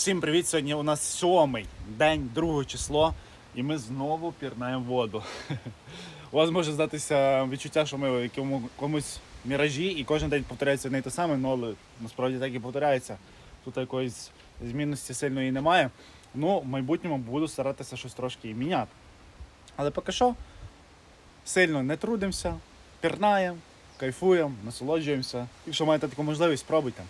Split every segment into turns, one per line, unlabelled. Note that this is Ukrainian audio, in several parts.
Всім привіт! Сьогодні у нас сьомий день, друге число, і ми знову пірнаємо воду. У вас може здатися відчуття, що ми в комусь міражі, і кожен день повторяється одне й те саме, ну, але насправді так і повторяється. Тут якоїсь змінності сильної немає. Ну, в майбутньому буду старатися щось трошки і міняти. Але поки що сильно не трудимося, пірнаємо, кайфуємо, насолоджуємося. Якщо маєте таку можливість, спробуйте.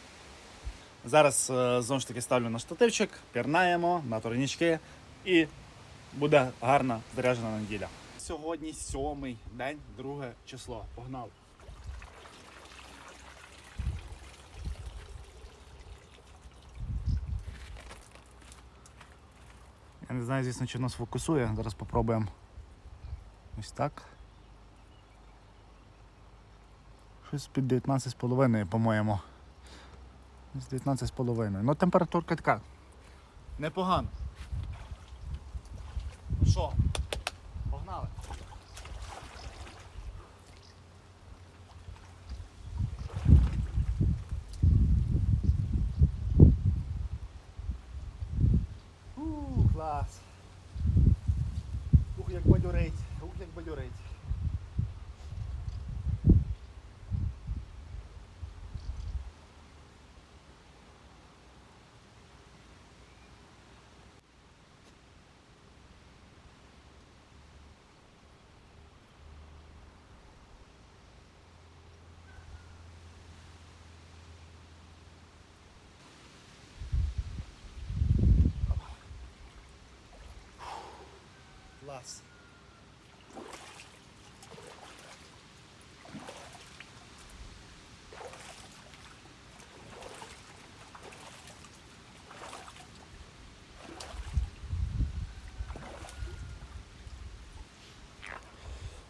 Зараз е, знову ж таки ставлю на штативчик, пірнаємо на турнічки і буде гарна заряджена неділя. Сьогодні сьомий день, друге число. Погнали. Я не знаю, звісно, чи нас фокусує. Зараз спробуємо. Ось так. Щось під 19,5, по-моєму. Десь 19 з половиною. Ну температурка така. Непогано. Ну що? Погнали. Ух, клас. Ух, як бадьорить, ух, як бадьорить. Клас.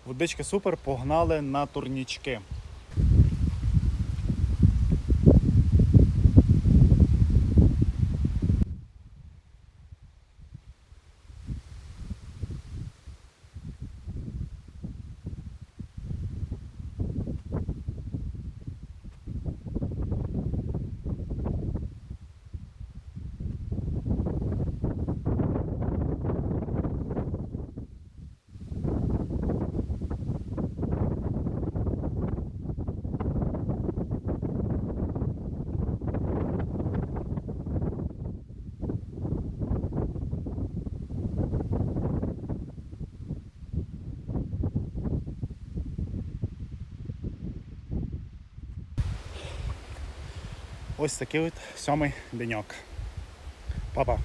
Водичка супер, погнали на турнічки. Ось такий от сьомий деньок. Папа.